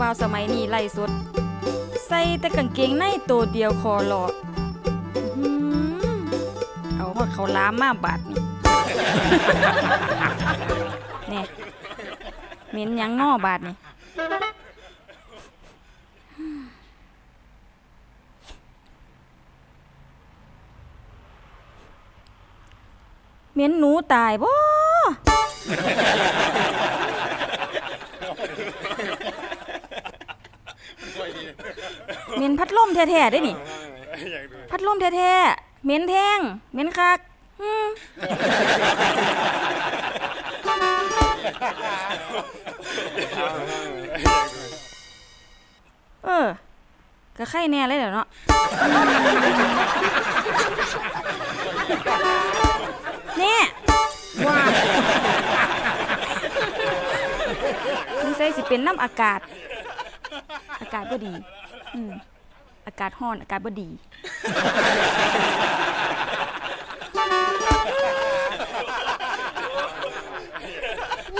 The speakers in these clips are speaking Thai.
บ่าวสมัยนี้ไล่สด ใส่แต่กางเกงในตัวเดียวคอหลอดอื้อหือเอาฮอดเขาล้ามมาบาดนี่เนี่ยเหม็นยังนอบาดนี่เหม็นหนูตายบ่ เหม็นพัดลมแท้ๆได้นี่พัดลมแท้ๆเหม็นแทงเหม็นคักอืมเออก็ไข่แน่เลยเดี๋ยวเนาะแน่ว้าสงสัยสิเป็นน้ำอากาศอากาศบ่ดี อืมอากาศร้อน อากาศบ่ดี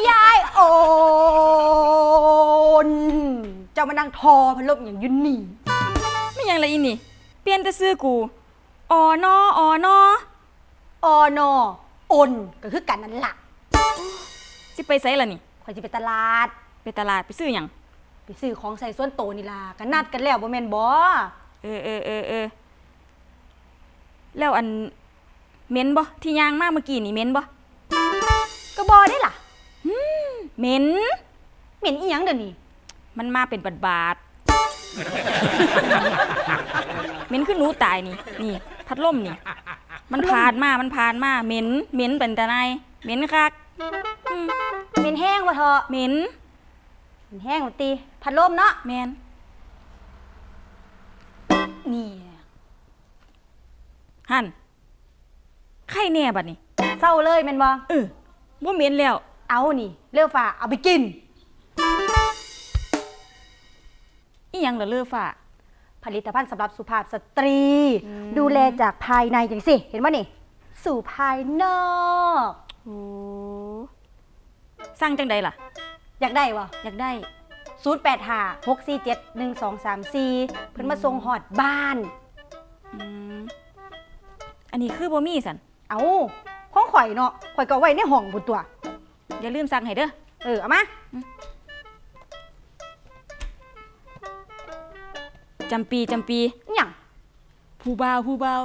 ยายโอนเจ้ามานั่งทอพัดลมอย่างอยุนนี่ ไม่ยังละอีนี่ เปลี่ยนแต่ซื้อกูออนอออนอออนอโอนก็คือกันนั่นล่ะสิไปไสล่ะนี่ข่อยสิไปตลาด ไปตลาดไปซื้อหยังไป ซื้อของใส่ส่วนโตวนี่ล่ะกันนัดกันแล้วบ่แม่นบ่เออเออเออเออแล้วอันเหม็นบ่ที่ย่างมาเมื่อกี้นี่เหม็นบ่ก็บ่ได้ล่ะเหม็นเหม็นอีหยังเดี๋ยวนี้มันมาเป็นบาดบาดๆเหม็นขึ้นหนูตายนี่ นี่ พัดลมนี่ มันผ่านมา มันผ่านมาเหม็นเหม็นเป็นตาไนายเหม็นคักอืมเหม็นแห้งบ่เถอะเหม็นเหม็น แห้งบ่ติพัดลมเนาะแมนนี่หันไข่แน่บัดนี้เศร้าเลยแม่นบ่เออบ่เหม็นแล้ว เอานี่เลือฟ้าเอาไปกินอีหยังล่ะเลือฟ้าผลิตภัณฑ์สำหรับสุภาพสตรีอืมดูแลจากภายในจังสิเห็นว่านี่ สู่ภายนอกโอ้สร้างจังใดล่ะ อยากได้วะอยากได้0 8 5 6 4 7 1 2 3 4เพิ่นมาส่งหอดบ้าน อืมอันนี้คือบ่มีสันเอาห้องข่อยเนาะข่อยก็เอาไว้ในห้องบุนตัว อย่าลืมสั่งให้เด้อ เออ เอามา จำปีจำปี อหย่างผู้บ่าวผู้บ่าว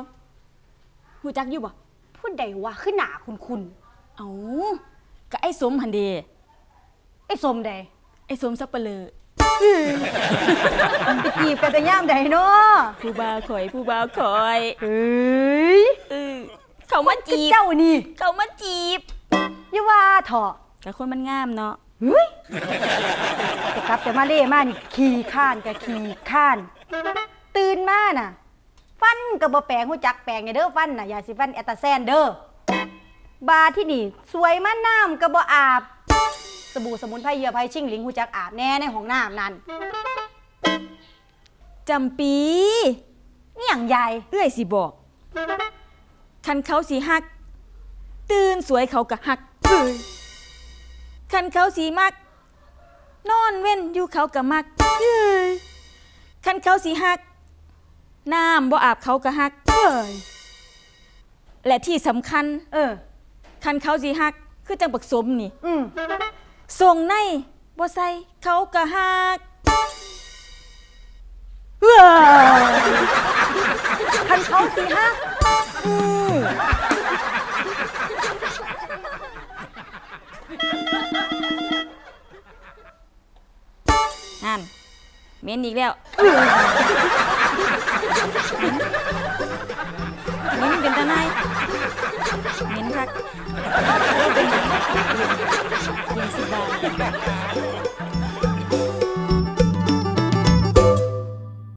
ฮู้จักอยู่บ่ พูดใดว่าขึ้นหนาคุณคุณเอาก็ไอ้สมหันเด ไอ้สมใดไอ้สมสับปะเลอไปจีบกันแต่ย่ามใดเนาะผู้บ่าวข่อยผู้บ่าวข่อยเฮ้ยเออเขามาจีบเจ้านี่ เขามาจีบอย่าว่าเถอะแต่คนมันงามเนาะเฮ้ยแต่กลับแต่มาเล่มานี่ขี่ข้านกับขี่ข้าน ตื่นมาน่ะ ฟันกับบ่แปลงหูจักแปลงไงเด้อฟันน่ะอย่าสิฟันแอตตาแซนเด้อบาที่นี่ สวยมาน้ำกับบ่อาบ สบู่สมุนไพรเหยื่อไพรชิ่งหลิงหูจักอาบแน่ในห้องน้ำนั่นจำปีนี่อย่างใหญ่เอื้อยสิบอก คันเขาสีหัก ตื่นสวยเขากะหักคันเขาสีมัก นอนเว้นอยู่เขากะมักคันเขาสีหัก น้ำบ่อาบเขากะหักและที่สำคัญ เออ คันเขาสีหัก คือจังบักสมนี่ อืม ส่งในบ่ใส่เขากะหักคันเขาสิฮะนั่นเมนอีกแล้วเมนเป็นตาไนายเมนคักเออเป็นหยังเย็นสบาย เลยครับ